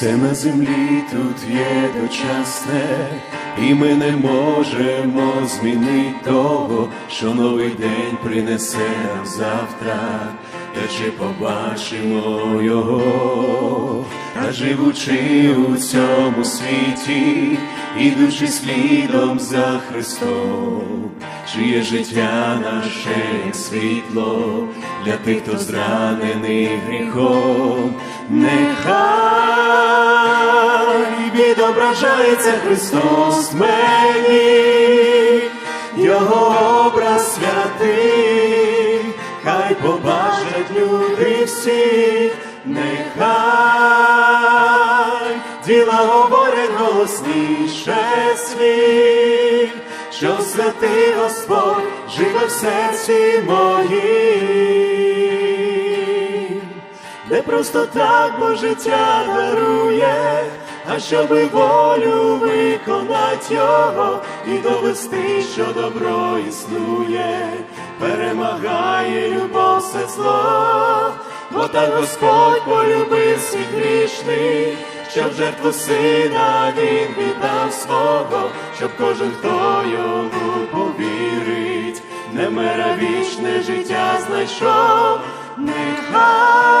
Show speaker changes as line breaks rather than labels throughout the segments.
Все на землі тут є дочасне, і ми не можемо змінити того, що новий день принесе нам завтра, та чи побачимо його, та живучи у цьому світі, ідучи слідом за Христом, чиє життя наше як світло для тих, хто зранений гріхом, нехай відображається Христос мені, Його побачать всіх, всі, нехай діла говорять голосніше світ, що святий Господь живе в серці моїм. Не просто так бо життя дарує, а щоби волю виконать його і довести, що добро існує, перемагає любов все зло, бо так Господь полюбив світ грішний, що в жертву сина він віддав свого, щоб кожен, хто йому повірить, не мера вічне життя знайшов, нехай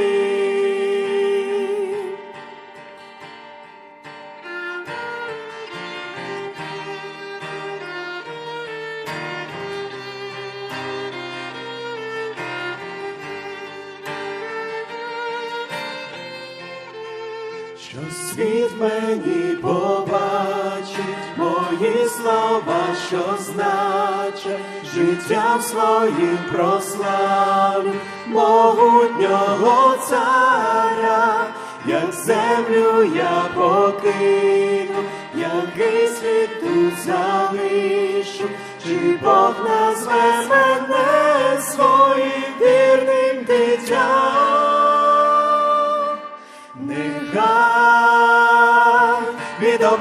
Світ мені побачить, мої слова, що значать, життям своїм прославлю могутнього царя, як землю я покину, який світ тут залишу, чи Бог назве мене своїм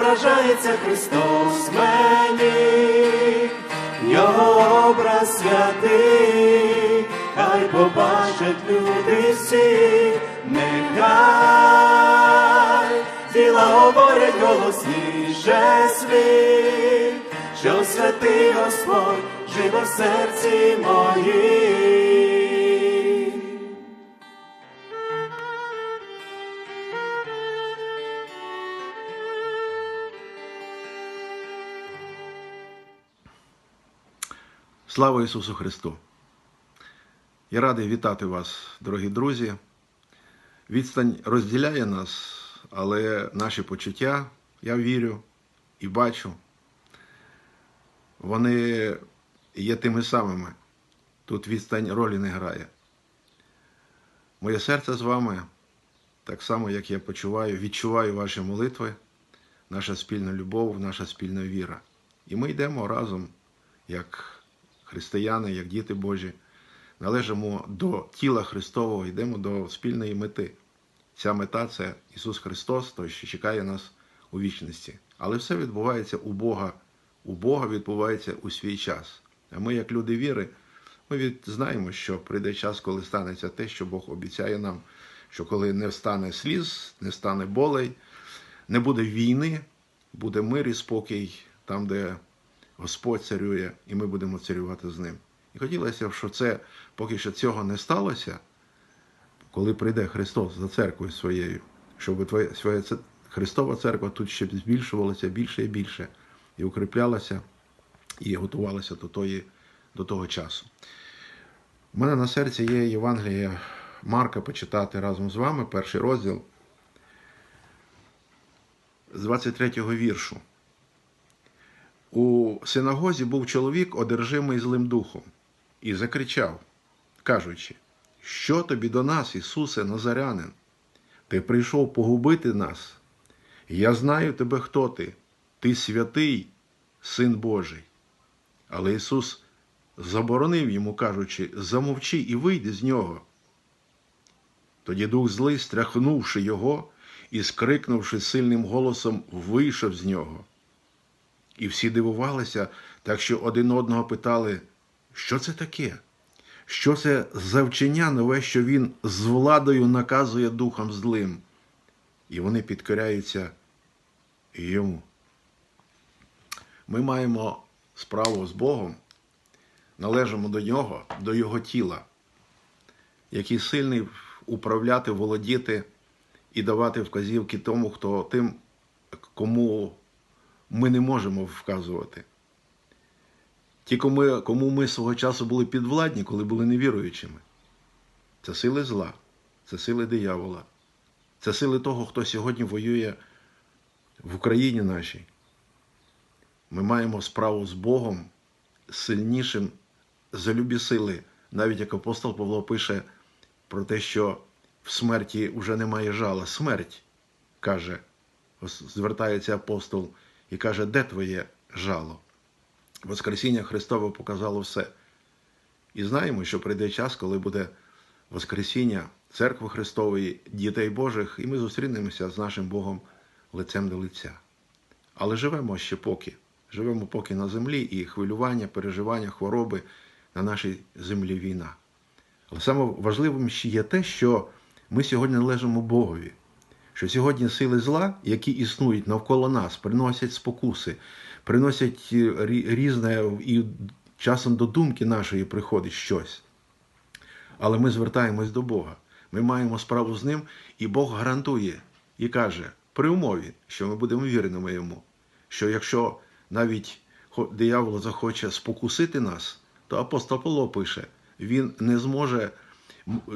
відображається Христос мені, Його образ святий, хай побачать люди всі, нехай тіла говорять голосніше світ, що святий Господь живе в серці моїм.
Слава Ісусу Христу! Я радий вітати вас, дорогі друзі. Відстань розділяє нас, але наші почуття, я вірю і бачу, вони є тими самими. Тут відстань ролі не грає. Моє серце з вами, так само, як я почуваю, відчуваю ваші молитви, наша спільна любов, наша спільна віра. І ми йдемо разом, як християни, як діти Божі, належимо до тіла Христового, йдемо до спільної мети. Ця мета це Ісус Христос, той, що чекає нас у вічності. Але все відбувається у Бога. У Бога відбувається у свій час. А ми, як люди віри, ми від... знаємо, що прийде час, коли станеться те, що Бог обіцяє нам, що коли не встане сліз, не стане болей, не буде війни, буде мир і спокій там, де Господь царює, і ми будемо царювати з ним. І хотілося б, що це поки що цього не сталося, коли прийде Христос за церквою своєю, щоб твоя своя Христова церква тут ще збільшувалася більше і більше, і укріплялася, і готувалася до, тої, до того часу. У мене на серці є Євангеліє Марка почитати разом з вами, перший розділ з 23-го віршу. У синагозі був чоловік, одержимий злим духом, і закричав, кажучи, що тобі до нас, Ісусе Назарянин? Ти прийшов погубити нас. Я знаю тебе, хто ти. Ти святий, Син Божий. Але Ісус заборонив йому, кажучи, замовчи і вийди з нього. Тоді дух злий, стряхнувши його і скрикнувши сильним голосом, вийшов з нього. І всі дивувалися, так що один одного питали, що це таке? Що це за вчення нове, що він з владою наказує духом злим? І вони підкоряються йому. Ми маємо справу з Богом, належимо до нього, до Його тіла, який сильний управляти, володіти і давати вказівки тому, хто тим, кому ми не можемо вказувати. Ті, кому, кому ми свого часу були підвладні, коли були невіруючими. Це сили зла, це сили диявола, це сили того, хто сьогодні воює в Україні нашій. Ми маємо справу з Богом сильнішим за любі сили, навіть як апостол Павло пише про те, що в смерті вже немає жала. Смерть, каже, звертається апостол і каже, де твоє жало? Воскресіння Христове показало все. І знаємо, що прийде час, коли буде Воскресіння Церкви Христової, дітей Божих, і ми зустрінемося з нашим Богом лицем до лиця. Але живемо ще поки. Живемо поки на землі і хвилювання, переживання, хвороби на нашій землі війна. Але саме ще є те, що ми сьогодні належимо Богові, що сьогодні сили зла, які існують навколо нас, приносять спокуси, приносять е, різне і часом до думки нашої приходить щось. Але ми звертаємось до Бога. Ми маємо справу з ним, і Бог гарантує і каже, при умові, що ми будемо вірними йому, що якщо навіть диявол захоче спокусити нас, то апостол Павло пише, він не зможе,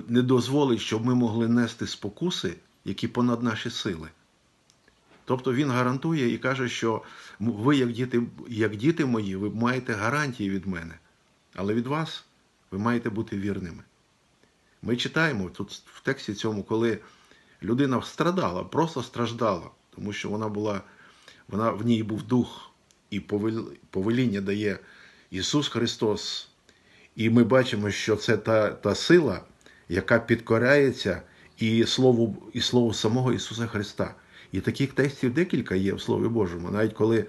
не дозволить, щоб ми могли нести спокуси, які понад наші сили. Тобто він гарантує і каже, що ви, як діти, як діти мої, ви маєте гарантії від мене, але від вас ви маєте бути вірними. Ми читаємо тут в тексті цьому, коли людина страдала, просто страждала, тому що вона була, вона в ній був дух і повеління дає Ісус Христос. І ми бачимо, що це та, та сила, яка підкоряється і слову, і слову самого Ісуса Христа. І таких текстів декілька є в Слові Божому. Навіть коли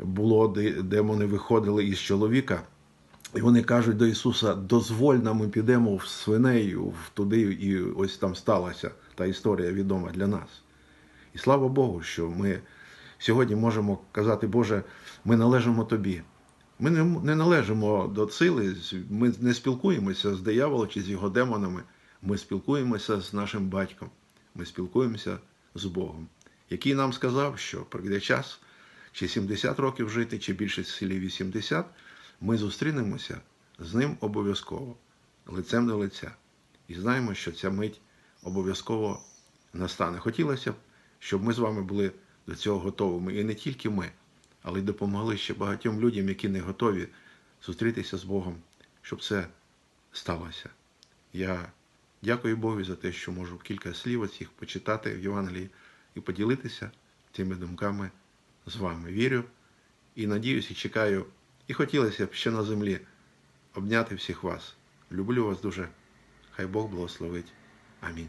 було, демони виходили із чоловіка, і вони кажуть до Ісуса: дозволь нам, ми підемо в свиней, в туди, і ось там сталася та історія відома для нас. І слава Богу, що ми сьогодні можемо казати, Боже, ми належимо Тобі. Ми не належимо до сили, ми не спілкуємося з дияволом чи з його демонами. Ми спілкуємося з нашим батьком, ми спілкуємося з Богом, який нам сказав, що прийде час, чи 70 років жити, чи більше селі 80, ми зустрінемося з ним обов'язково, лицем до лиця. І знаємо, що ця мить обов'язково настане. Хотілося б, щоб ми з вами були до цього готовими. І не тільки ми, але й допомогли ще багатьом людям, які не готові зустрітися з Богом, щоб це сталося. Я дякую Богу за те, що можу кілька слів оцих почитати в Євангелії і поділитися цими думками з вами. Вірю і надіюсь, і чекаю. І хотілося б ще на землі обняти всіх вас. Люблю вас дуже. Хай Бог благословить. Амінь.